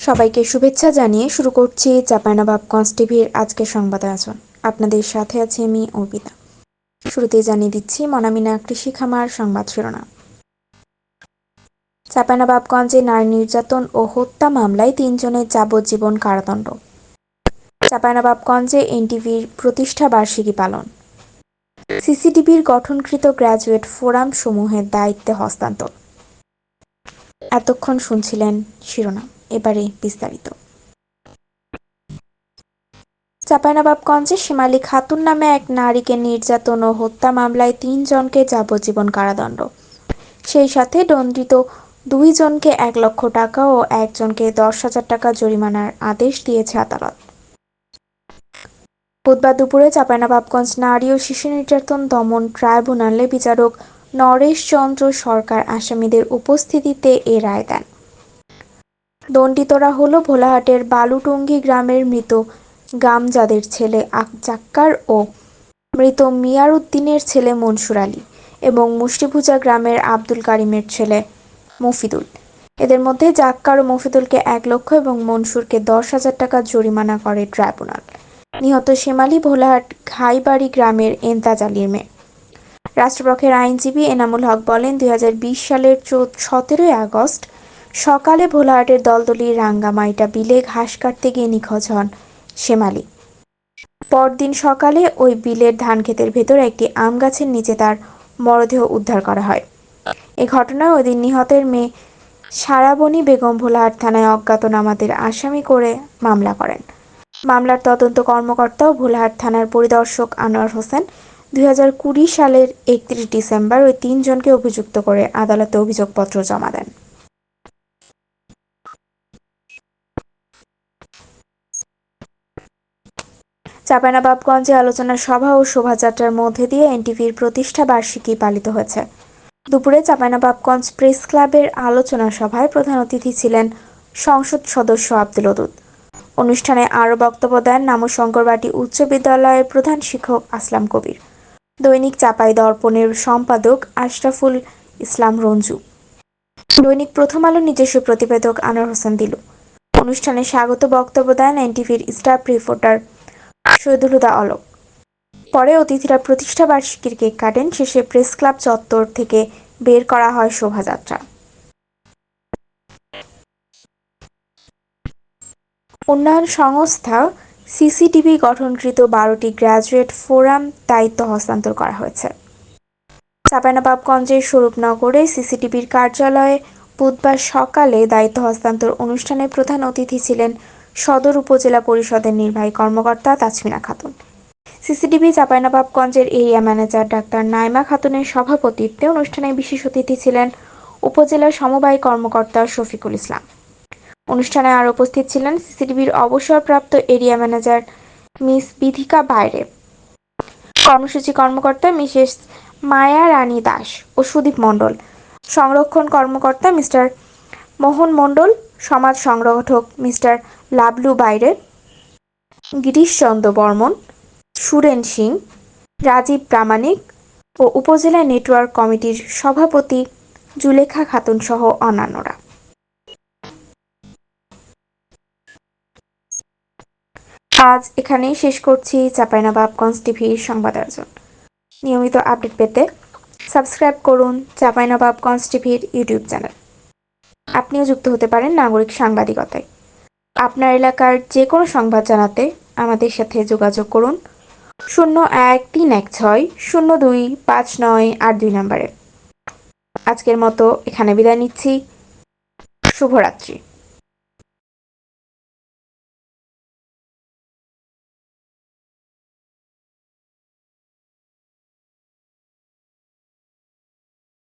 সবাইকে শুভেচ্ছা জানিয়ে শুরু করছি চাপাইনবাবগঞ্জ টিভির আজকের সংবাদ আয়োজন। আপনাদের সাথে আছি আমি অর্পিতা। শুরুতেই জানিয়ে দিচ্ছি মনামিনা কৃষি খামার সংবাদ শিরোনাম। চাপাইনবাবগঞ্জে নারী নির্যাতন ও হত্যা মামলায় তিনজনের যাবজ্জীবন কারাদণ্ড। চাপাইনবাবগঞ্জে এনটিভির প্রতিষ্ঠা বার্ষিকী পালন। সিসিটিভির গঠনকৃত গ্র্যাজুয়েট ফোরাম সমূহের দায়িত্বে হস্তান্তর। এতক্ষণ শুনছিলেন শিরোনাম। এবারে বিস্তারিত। চাঁপাইনবাবগঞ্জে সীমালি খাতুন নামে এক নারীকে নির্যাতন ও হত্যা মামলায় তিনজনকে যাবজ্জীবন কারাদণ্ড। সেই সাথে দণ্ডিত দুইজনকে এক লক্ষ টাকা ও একজনকে দশ হাজার টাকা জরিমানার আদেশ দিয়েছে আদালত। বুধবার দুপুরে চাঁপাইনবাবগঞ্জ নারী ও শিশু নির্যাতন দমন ট্রাইব্যুনালে বিচারক নরেশ চন্দ্র সরকার আসামিদের উপস্থিতিতে এ রায় দেন। দণ্ডিতরা হল ভোলাহাটের বালুটুঙ্গি গ্রামের মৃত গামজাদের ছেলে আকজাক্কার ও মৃত মিয়ার উদ্দিনের ছেলে মনসুর আলী এবং মুষ্টিভুজা গ্রামের আব্দুল কারিমের ছেলে মফিদুল। এদের মধ্যে জাক্কার ও মফিদুলকে এক লক্ষ এবং মনসুরকে দশ হাজার টাকা জরিমানা করে ট্রাইব্যুনাল। নিহত শেমালি ভোলাহাট ঘাইবাড়ি গ্রামের এন্তাজ আলীর মেয়ে। রাষ্ট্রপক্ষের আইনজীবী এনামুল হক বলেন, দুই সালের সতেরোই আগস্ট সকালে ভোলাহাটের দলদলি রাঙ্গামাইটা বিলে ঘাস কাটতে গিয়ে নিখোঁজ হন শেমালি পরদিন সকালে ওই বিলের ধান ক্ষেতের ভেতর একটি আম গাছের নিচে তার মরদেহ উদ্ধার করা হয়। এ ঘটনায় ওই দিন নিহতের মেয়ে সারাবনি বেগম ভোলাহাট থানায় অজ্ঞাতনামাদের আসামি করে মামলা করেন। মামলার তদন্ত কর্মকর্তা ও ভোলাহাট থানার পরিদর্শক আনোয়ার হোসেন দুই হাজার কুড়ি সালের একত্রিশ ডিসেম্বর ওই তিনজনকে অভিযুক্ত করে আদালতে অভিযোগপত্র জমা দেন। চাঁপাইনবাবগঞ্জে আলোচনা সভা ও শোভাযাত্রার মধ্যে দিয়ে এনটিভির প্রতিষ্ঠা বার্ষিকী পালিত হয়েছে। দুপুরে চাঁপাইনবাবগঞ্জ প্রেস ক্লাবের আলোচনা সভায় প্রধান অতিথি ছিলেন সংসদ সদস্য আব্দুল ওদুদ। অনুষ্ঠানে আরও বক্তব্য দেন নামশঙ্করবাটি উচ্চ বিদ্যালয়ের প্রধান শিক্ষক আসলাম কবির। দৈনিক চাপাই দর্পণের সম্পাদক আশরাফুল ইসলাম রঞ্জু। দৈনিক প্রথম আলো নিজস্ব প্রতিবেদক আনোয়ার হোসেন দিলু। অনুষ্ঠানে স্বাগত বক্তব্য দেন এনটিভির স্টাফ রিপোর্টার শহীদুল হুদা অলক পরে অতিথিরা প্রতিষ্ঠা বার্ষিকীর কেক কাটেন, শেষে প্রেস ক্লাব চত্বর থেকে বের করা হয় শোভাযাত্রা। উন্নয়ন সংস্থা সিসিটিভি গঠনকৃত বারোটি গ্র্যাজুয়েট ফোরাম দায়িত্ব হস্তান্তর করা হয়েছে। চাঁপাইনবাবগঞ্জের স্বরূপনগরে সিসিটিভির কার্যালয়ে বুধবার সকালে দায়িত্ব হস্তান্তর অনুষ্ঠানে প্রধান অতিথি ছিলেন সদর উপজেলা পরিষদের নির্বাহী কর্মকর্তা তাছমিনা খাতুন। সিসিটিভি চাঁপাইনবাবগঞ্জের এরিয়া ম্যানেজার ডাক্তার নাইমা খাতুনের সভাপতিত্বে অনুষ্ঠানে বিশেষ অতিথি ছিলেন উপজেলা সমবায় কর্মকর্তা শফিকুল ইসলাম। অনুষ্ঠানে আর উপস্থিত ছিলেন সিসিটিভির অবসরপ্রাপ্ত এরিয়া ম্যানেজার মিস বিধিকা বাইরে। কর্মসূচি কর্মকর্তা মিসেস মায়া রানী দাস ও সুদীপ মণ্ডল। সংরক্ষণ কর্মকর্তা মিস্টার মোহন মণ্ডল, সমাজ সংগঠক মিস্টার লাবলু বাইরে গিরিশচন্দ্র বর্মন, সুরেন সিং, রাজীব প্রামাণিক ও উপজেলা নেটওয়ার্ক কমিটির সভাপতি জুলেখা খাতুন সহ অন্যান্যরা। আজ এখানেই শেষ করছি চাঁপাইনবাবগঞ্জ টিভির সংবাদ আয়োজন। নিয়মিত আপডেট পেতে সাবস্ক্রাইব করুন চাঁপাইনবাবগঞ্জ টিভির ইউটিউব চ্যানেল। আপনিও যুক্ত হতে পারেন নাগরিক সাংবাদিকতায়। আপনার এলাকার যে কোনো সংবাদ জানাতে আমাদের সাথে যোগাযোগ করুন শূন্য এক তিন এক ছয় শূন্য দুই পাঁচ নয় আট দুই নম্বরে। আজকের মতো এখানে বিদায় নিচ্ছি। শুভরাত্রি।